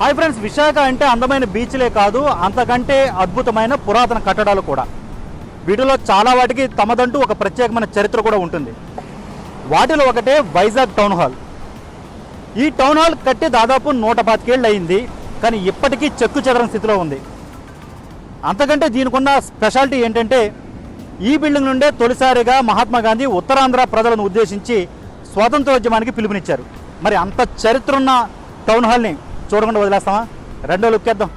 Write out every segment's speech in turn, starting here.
Hi friends Visakha అంటే అందమైన బీచ్లే కాదు అంతకంటే అద్భుతమైన పురాతన కట్టడాలు కూడా. వీటిలో చాలా వాటికి తమదంటూ ఒక ప్రత్యేకమైన చరిత్ర కూడా ఉంటుంది. వాటిలో ఒకటే వైజాగ్ టౌన్ హాల్. ఈ టౌన్ హాల్ కట్టి దాదాపు నూట పాతికేళ్ళు అయింది కానీ ఇప్పటికీ చెక్కు చెదరని స్థితిలో ఉంది. అంతకంటే దీనికున్న స్పెషాలిటీ ఏంటంటే ఈ బిల్డింగ్ నుండే తొలిసారిగా మహాత్మా గాంధీ ఉత్తరాంధ్ర ప్రజలను ఉద్దేశించి స్వాతంత్రోద్యమానికి పిలుపునిచ్చారు. మరి అంత చరిత్ర ఉన్న టౌన్ హాల్ని చూడకుండా వదిలేస్తామా రెండో లుక్ వేద్దాం.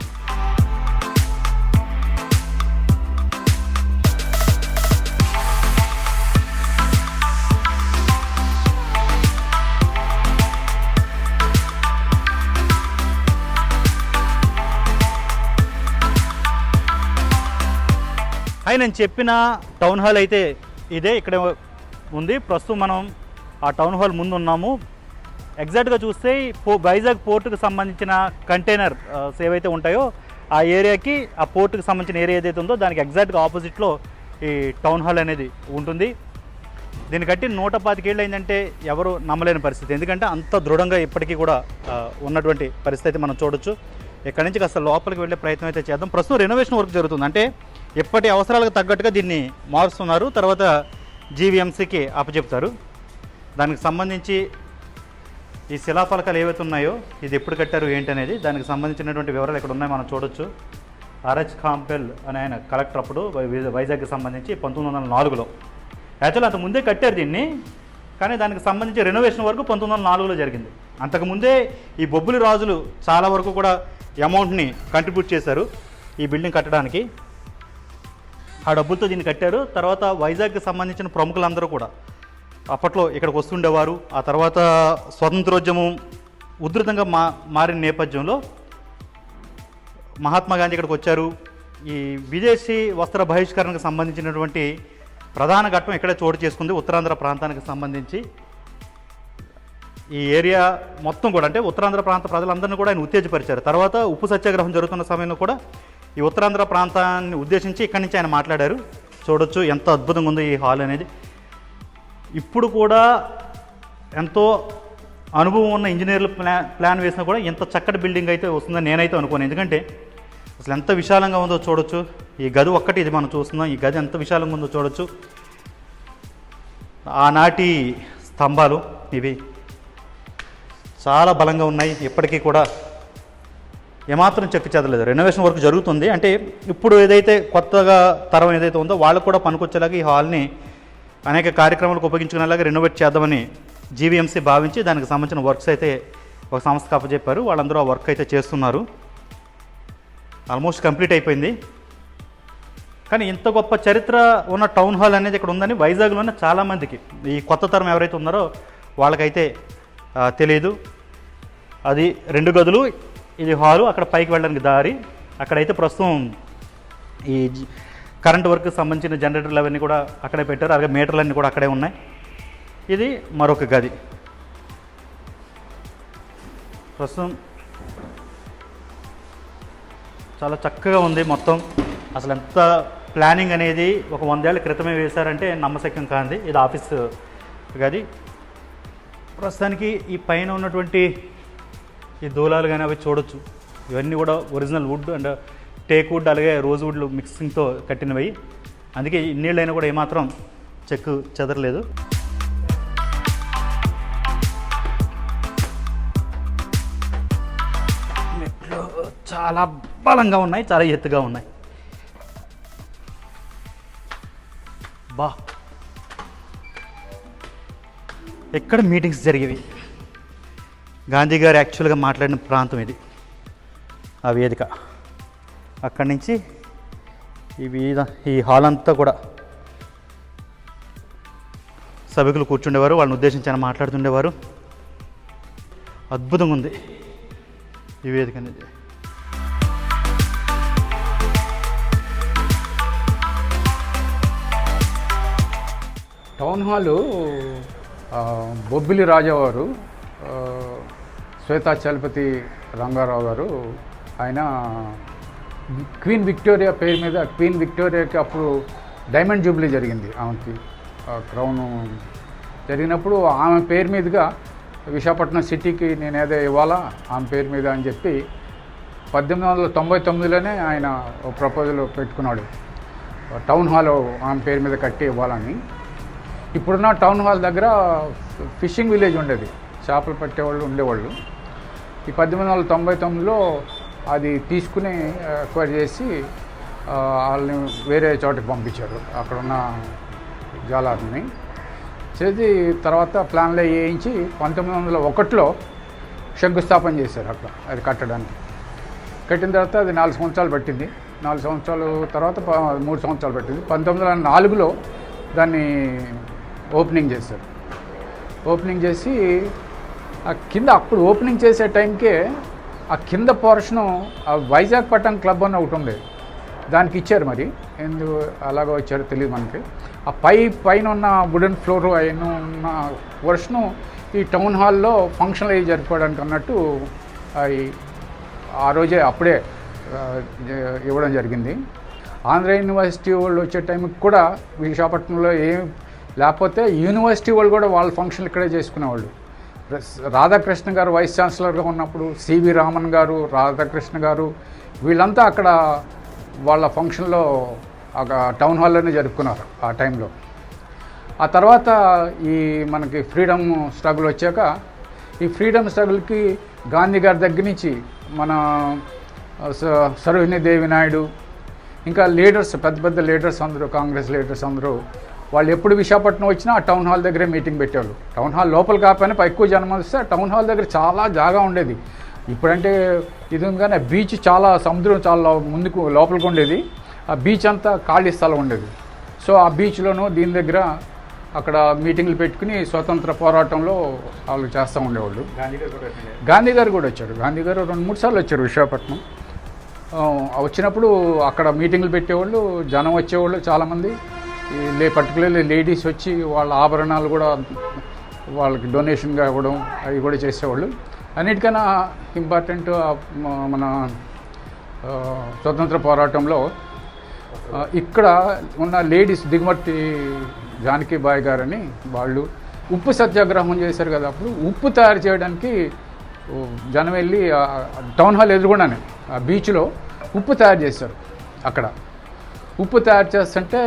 అయి నేను చెప్పిన టౌన్ హాల్ అయితే ఇదే ఇక్కడ ఉంది. ప్రస్తుతం మనం ఆ టౌన్ హాల్ ముందు ఉన్నాము ఎగ్జాక్ట్గా చూస్తే పో వైజాగ్ పోర్టుకు సంబంధించిన కంటైనర్ ఏవైతే ఉంటాయో ఆ ఏరియాకి ఆ పోర్టుకు సంబంధించిన ఏరియా ఏదైతే ఉందో దానికి ఎగ్జాక్ట్గా ఆపోజిట్లో ఈ టౌన్ హాల్ అనేది ఉంటుంది. దీన్ని కట్టి నూట పాతికేళ్ళు అయిందంటే ఎవరు నమ్మలేని పరిస్థితి. ఎందుకంటే అంత దృఢంగా ఇప్పటికీ కూడా ఉన్నటువంటి పరిస్థితి అయితే మనం చూడొచ్చు. ఇక్కడ నుంచి కాస్త లోపలికి వెళ్ళే ప్రయత్నం అయితే చేద్దాం. ప్రస్తుతం రెనోవేషన్ వర్క్ జరుగుతుంది. అంటే ఇప్పటి అవసరాలకు తగ్గట్టుగా దీన్ని మారుస్తున్నారు. తర్వాత జీవీఎంసీకి అప్పచెప్తారు. దానికి సంబంధించి ఈ శిలాఫలకాలు ఏవైతే ఉన్నాయో ఇది ఎప్పుడు కట్టారు ఏంటనేది దానికి సంబంధించినటువంటి వివరాలు ఇక్కడ ఉన్నాయి మనం చూడొచ్చు. ఆర్హెచ్ కాంపెల్ అని ఆయన కలెక్టర్ అప్పుడు వై- వైజాగ్కి సంబంధించి పంతొమ్మిది వందల నాలుగులో. యాక్చువల్ అంత ముందే కట్టారు దీన్ని కానీ దానికి సంబంధించి రెనోవేషన్ వరకు పంతొమ్మిది వందల నాలుగులో జరిగింది. అంతకుముందే ఈ బొబ్బులి రాజులు చాలా వరకు కూడా అమౌంట్ని కంట్రిబ్యూట్ చేశారు ఈ బిల్డింగ్ కట్టడానికి. ఆ డబ్బులతో దీన్ని కట్టారు. తర్వాత వైజాగ్కి సంబంధించిన ప్రముఖులందరూ కూడా అప్పట్లో ఇక్కడికి వస్తుండేవారు. ఆ తర్వాత స్వతంత్రోద్యమం ఉధృతంగా మా మారిన నేపథ్యంలో మహాత్మా గాంధీ ఇక్కడికి వచ్చారు. ఈ విదేశీ వస్త్ర బహిష్కరణకు సంబంధించినటువంటి ప్రధాన ఘట్టం ఇక్కడే చోటు చేసుకుంది ఉత్తరాంధ్ర ప్రాంతానికి సంబంధించి. ఈ ఏరియా మొత్తం కూడా అంటే ఉత్తరాంధ్ర ప్రాంత ప్రజలందరినీ కూడా ఆయన ఉత్తేజపరిచారు. తర్వాత ఉప్పు సత్యాగ్రహం జరుగుతున్న సమయంలో కూడా ఈ ఉత్తరాంధ్ర ప్రాంతాన్ని ఉద్దేశించి ఇక్కడి నుంచి ఆయన మాట్లాడారు. చూడొచ్చు ఎంత అద్భుతంగా ఉందో ఈ హాల్ అనేది. ఇప్పుడు కూడా ఎంతో అనుభవం ఉన్న ఇంజనీర్లు ప్లా ప్లాన్ వేసినా కూడా ఎంత చక్కటి బిల్డింగ్ అయితే వస్తుందని నేనైతే అనుకోను. ఎందుకంటే అసలు ఎంత విశాలంగా ఉందో చూడొచ్చు. ఈ గది ఒక్కటి ఇది మనం చూస్తున్నాం. ఈ గది ఎంత విశాలంగా ఉందో చూడొచ్చు. ఆనాటి స్తంభాలు ఇవి చాలా బలంగా ఉన్నాయి. ఇప్పటికీ కూడా ఏమాత్రం చెక్కు రెనోవేషన్ వర్క్ జరుగుతుంది. అంటే ఇప్పుడు ఏదైతే కొత్తగా తరం ఏదైతే ఉందో వాళ్ళకు కూడా పనికొచ్చేలాగా ఈ హాల్ని అనేక కార్యక్రమాలకు ఉపయోగించుకునేలాగా రెనోవేట్ చేద్దామని జీవీఎంసీ భావించి దానికి సంబంధించిన వర్క్స్ అయితే ఒక సంస్థకు అప్పచెప్పారు వాళ్ళందరూ ఆ వర్క్ అయితే చేస్తున్నారు. ఆల్మోస్ట్ కంప్లీట్ అయిపోయింది. కానీ ఇంత గొప్ప చరిత్ర ఉన్న టౌన్ హాల్ అనేది ఇక్కడ ఉందని వైజాగ్లోనే చాలామందికి ఈ కొత్త తరం ఎవరైతే ఉన్నారో వాళ్ళకైతే తెలియదు అది రెండు గదులు ఇది హాలు అక్కడ పైకి వెళ్ళడానికి దారి. అక్కడైతే ప్రస్తుతం ఈ కరెంట్ వర్క్ సంబంధించిన జనరేటర్లు అవన్నీ కూడా అక్కడే పెట్టారు. అలాగే మీటర్లన్నీ కూడా అక్కడే ఉన్నాయి. ఇది మరొక గది. ప్రస్తుతం చాలా చక్కగా ఉంది మొత్తం. అసలు ఎంత ప్లానింగ్ అనేది ఒక వందేళ్ళ క్రితమే వేశారంటే నమ్మశక్యం కాంది ఇది ఆఫీస్ గది. ప్రస్తుతానికి ఈ పైన ఉన్నటువంటి ఈ దూలాలు కానీ అవి చూడొచ్చు. ఇవన్నీ కూడా original wood and teak wood అలాగే రోజ్ వుడ్లు మిక్సింగ్తో కట్టినవి. అందుకే నీళ్ళైనా కూడా ఏమాత్రం చెక్కు చెదరలేదు. మెట్లు చాలా బలంగా ఉన్నాయి చాలా ఎత్తుగా ఉన్నాయి. బా. ఎక్కడ మీటింగ్స్ జరిగేవి? గాంధీ గారు యాక్చువల్గా మాట్లాడిన ప్రాంతం ఇది ఆ వేదిక. అక్కడి నుంచి ఈ వీధ ఈ హాల్ అంతా కూడా సభికులు కూర్చుండేవారు వాళ్ళని ఉద్దేశించి ఆయన మాట్లాడుతుండేవారు. అద్భుతంగా ఉంది ఈ వేదిక అనేది. టౌన్ హాలు బొబ్బిలి రాజావారు శ్వేతాచలపతి శ్వేతా చలపతి రంగారావు గారు ఆయన క్వీన్ విక్టోరియా పేరు మీద క్వీన్ విక్టోరియాకి అప్పుడు డైమండ్ జూబ్లీ జరిగింది ఆమెకి. క్రౌన్ జరిగినప్పుడు ఆమె పేరు మీదుగా విశాఖపట్నం సిటీకి నేను ఏదో ఇవ్వాలా ఆమె పేరు మీద అని చెప్పి పద్దెనిమిది వందల తొంభై తొమ్మిదిలోనే ఆయన ప్రపోజల్ పెట్టుకున్నాడు. టౌన్ హాల్ ఆమె పేరు మీద కట్టి ఇవ్వాలని. ఇప్పుడున్న టౌన్ హాల్ దగ్గర ఫిషింగ్ విలేజ్ ఉండేది. చేపలు పట్టేవాళ్ళు ఉండేవాళ్ళు. ఈ పద్దెనిమిది వందల తొంభై తొమ్మిదిలో అది తీసుకుని ఎక్వైర్ చేసి వాళ్ళని వేరే చోటికి పంపించారు. అక్కడ ఉన్న జాలార్ని. చేసి తర్వాత ప్లాన్లు వేయించి పంతొమ్మిది వందల ఒకటిలో శంకుస్థాపన చేశారు అక్కడ అది కట్టడానికి. కట్టిన తర్వాత అది నాలుగు సంవత్సరాలు పట్టింది. నాలుగు సంవత్సరాలు తర్వాత మూడు సంవత్సరాలు పట్టింది. పంతొమ్మిది వందల నాలుగులో దాన్ని ఓపెనింగ్ చేశారు. ఓపెనింగ్ చేసి ఆ కింద అప్పుడు ఓపెనింగ్ చేసే టైంకే ఆ కింద పోర్షను ఆ వైజాగ్ పట్టణం క్లబ్ అని ఒకటి ఉంది. దానికి ఇచ్చారు మరి. ఎందుకు అలాగో ఇచ్చారో తెలియదు మనకి. ఆ పై పైన ఉన్న వుడెన్ ఫ్లోర్ అయిన ఉన్న వర్షను ఈ టౌన్ హాల్లో ఫంక్షన్లు అయ్యి జరుపుకోవడానికి అన్నట్టు ఆ రోజే అప్పుడే ఇవ్వడం జరిగింది. ఆంధ్ర యూనివర్సిటీ వాళ్ళు వచ్చే టైంకి కూడా విశాఖపట్నంలో ఏం లేకపోతే యూనివర్సిటీ వాళ్ళు కూడా వాళ్ళ ఫంక్షన్లు ఇక్కడే చేసుకునేవాళ్ళు. రాధాకృష్ణ గారు వైస్ ఛాన్సలర్గా ఉన్నప్పుడు సివి రామన్ గారు రాధాకృష్ణ గారు వీళ్ళంతా అక్కడ వాళ్ళ ఫంక్షన్లో ఒక టౌన్ హాల్లోనే జరుపుకున్నారు ఆ టైంలో. ఆ తర్వాత ఈ మనకి ఫ్రీడమ్ స్ట్రగుల్ వచ్చాక ఈ ఫ్రీడమ్ స్ట్రగుల్కి గాంధీ గారి దగ్గర నుంచి మన స- దేవి నాయుడు ఇంకా లీడర్స్ పెద్ద పెద్ద లీడర్స్ అందరూ కాంగ్రెస్ లీడర్స్ అందరూ వాళ్ళు ఎప్పుడు విశాఖపట్నం వచ్చినా ఆ టౌన్ హాల్ దగ్గరే మీటింగ్ పెట్టేవాళ్ళు. టౌన్ హాల్ లోపల కాకపోయినా పై ఎక్కువ జనం వస్తే టౌన్ హాల్ దగ్గర చాలా జాగా ఉండేది. ఇప్పుడంటే ఇది ఉంది కానీ ఆ బీచ్ చాలా సముద్రం చాలా ముందుకు లోపలికి ఉండేది. ఆ బీచ్ అంతా ఖాళీ స్థలం ఉండేది. సో ఆ బీచ్లోనూ దీని దగ్గర అక్కడ మీటింగ్లు పెట్టుకుని స్వతంత్ర పోరాటంలో వాళ్ళు చేస్తూ ఉండేవాళ్ళు. గాంధీ గారు కూడా వచ్చారు. గాంధీ గారు రెండు మూడు సార్లు వచ్చారు విశాఖపట్నం. వచ్చినప్పుడు అక్కడ మీటింగ్లు పెట్టేవాళ్ళు జనం వచ్చేవాళ్ళు చాలామంది. లే పర్టికులర్లీ లేడీస్ వచ్చి వాళ్ళ ఆభరణాలు కూడా వాళ్ళకి డొనేషన్గా ఇవ్వడం అవి కూడా చేసేవాళ్ళు. అన్నిటికన్నా ఇంపార్టెంట్ మన స్వతంత్ర పోరాటంలో ఇక్కడ ఉన్న లేడీస్ దిగుమతి జానకిబాయ్ గారని వాళ్ళు ఉప్పు సత్యాగ్రహం చేశారు కదా అప్పుడు. ఉప్పు తయారు చేయడానికి జనం వెళ్ళి టౌన్ హాల్ ఎదురుగుండానే ఆ బీచ్లో ఉప్పు తయారు చేశారు అక్కడ. ఉప్పు తయారు చేస్తుంటే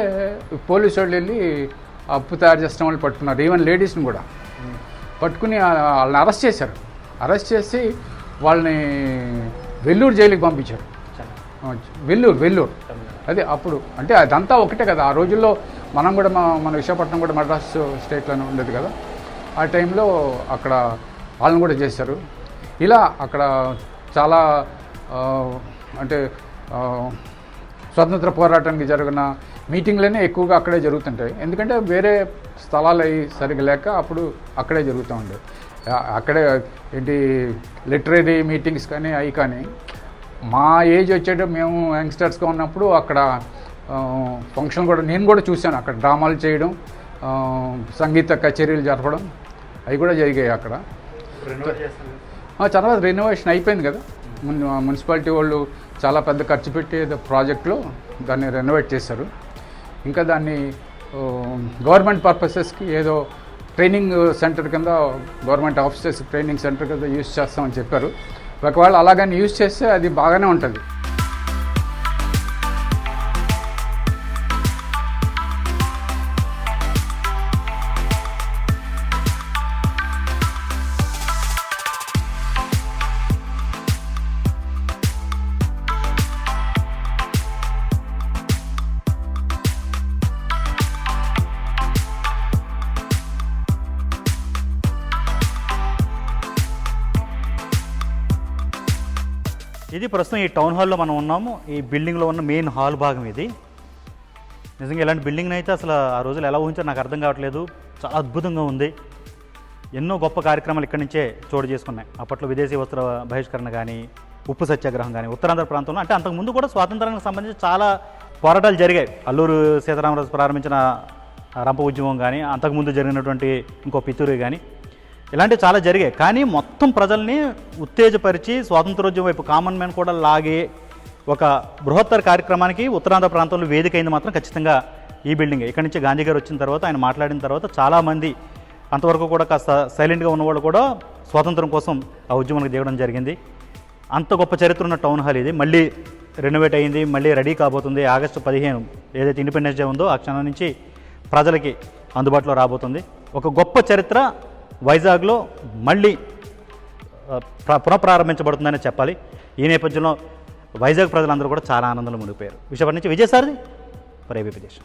పోలీసు వాళ్ళు వెళ్ళి ఆ ఉప్పు తయారు చేసిన వాళ్ళు పట్టుకున్నారు. ఈవెన్ లేడీస్ని కూడా. పట్టుకుని వాళ్ళని అరెస్ట్ చేశారు. అరెస్ట్ చేసి వాళ్ళని వెల్లూరు జైలుకి పంపించారు. వెల్లూరు వెల్లూరు. అదే అప్పుడు. అంటే అదంతా ఒకటే కదా. ఆ రోజుల్లో మనం కూడా మా మన విశాఖపట్నం కూడా మద్రాస్ స్టేట్లోనే ఉండేది కదా. ఆ టైంలో అక్కడ వాళ్ళని కూడా చేశారు. ఇలా అక్కడ చాలా అంటే స్వతంత్ర పోరాటానికి జరిగిన మీటింగ్లనే ఎక్కువగా అక్కడే జరుగుతుంటాయి. ఎందుకంటే వేరే స్థలాలు అవి సరిగ్గా లేక అప్పుడు అక్కడే జరుగుతూ ఉండేవి ఆ- అక్కడే ఏంటి లిటరీ మీటింగ్స్ కానీ అవి కానీ మా ఏజ్ వచ్చేట మేము యంగ్స్టర్స్గా ఉన్నప్పుడు అక్కడ ఫంక్షన్ కూడా నేను కూడా చూశాను. అక్కడ డ్రామాలు చేయడం సంగీత కచేరీలు జరపడం అవి కూడా జరిగాయి అక్కడ. తర్వాత రెనోవేషన్ అయిపోయింది కదా. మున్ మున్సిపాలిటీ వాళ్ళు చాలా పెద్ద ఖర్చు పెట్టి ఏదో ప్రాజెక్ట్లో దాన్ని రెనోవేట్ చేశారు. ఇంకా దాన్ని గవర్నమెంట్ పర్పసెస్కి ఏదో ట్రైనింగ్ సెంటర్ కింద గవర్నమెంట్ ఆఫీసర్స్ ట్రైనింగ్ సెంటర్ కింద యూస్ చేస్తామని చెప్పారు. ఒకవేళ అలాగని యూస్ చేస్తే అది బాగానే ఉంటుంది. ఇది ప్రస్తుతం ఈ టౌన్ హాల్లో మనం ఉన్నాము. ఈ బిల్డింగ్లో ఉన్న మెయిన్ హాల్ భాగం ఇది. నిజంగా ఇలాంటి బిల్డింగ్ని అయితే అసలు ఆ రోజులు ఎలా ఊహించారు నాకు అర్థం కావట్లేదు. చాలా అద్భుతంగా ఉంది. ఎన్నో గొప్ప కార్యక్రమాలు ఇక్కడి నుంచే చోటు చేసుకున్నాయి. అప్పట్లో విదేశీ వస్త్ర బహిష్కరణ కానీ ఉప్పు సత్యాగ్రహం కానీ ఉత్తరాంధ్ర ప్రాంతంలో అంటే అంతకుముందు కూడా స్వాతంత్రానికి సంబంధించి చాలా పోరాటాలు జరిగాయి. అల్లూరు సీతారామరాజు ప్రారంభించిన రంప ఉద్యమం కానీ అంతకుముందు జరిగినటువంటి ఇంకో పితూరి కానీ ఇలాంటివి చాలా జరిగాయి. కానీ మొత్తం ప్రజల్ని ఉత్తేజపరిచి స్వాతంత్రోద్యమం వైపు కామన్ మ్యాన్ కూడా లాగి ఒక బృహత్తర కార్యక్రమానికి ఉత్తరాంధ్ర ప్రాంతంలో వేదిక అయింది మాత్రం ఖచ్చితంగా ఈ బిల్డింగ్ ఇక్కడి నుంచి గాంధీ గారు వచ్చిన తర్వాత ఆయన మాట్లాడిన తర్వాత చాలామంది అంతవరకు కూడా కాస్త సైలెంట్గా ఉన్నవాళ్ళు కూడా స్వాతంత్రం కోసం ఆ ఉద్యమానికి దిగడం జరిగింది. అంత గొప్ప చరిత్ర ఉన్న టౌన్ హాల్ ఇది. మళ్ళీ రెనోవేట్ అయింది. మళ్ళీ రెడీ కాబోతుంది. ఆగస్టు పదిహేను ఏదైతే ఇండిపెండెన్స్ డే ఉందో ఆ క్షణం నుంచి ప్రజలకి అందుబాటులో రాబోతుంది. ఒక గొప్ప చరిత్ర వైజాగ్లో మళ్ళీ ఆ, పునఃప్రారంభించబడుతుందని చెప్పాలి. ఈ నేపథ్యంలో వైజాగ్ ప్రజలందరూ కూడా చాలా ఆనందంలో మునిగిపోయారు. విశాఖపట్నం నుంచి విజయసారథి ఫర్ ఏబీపీ దేశం.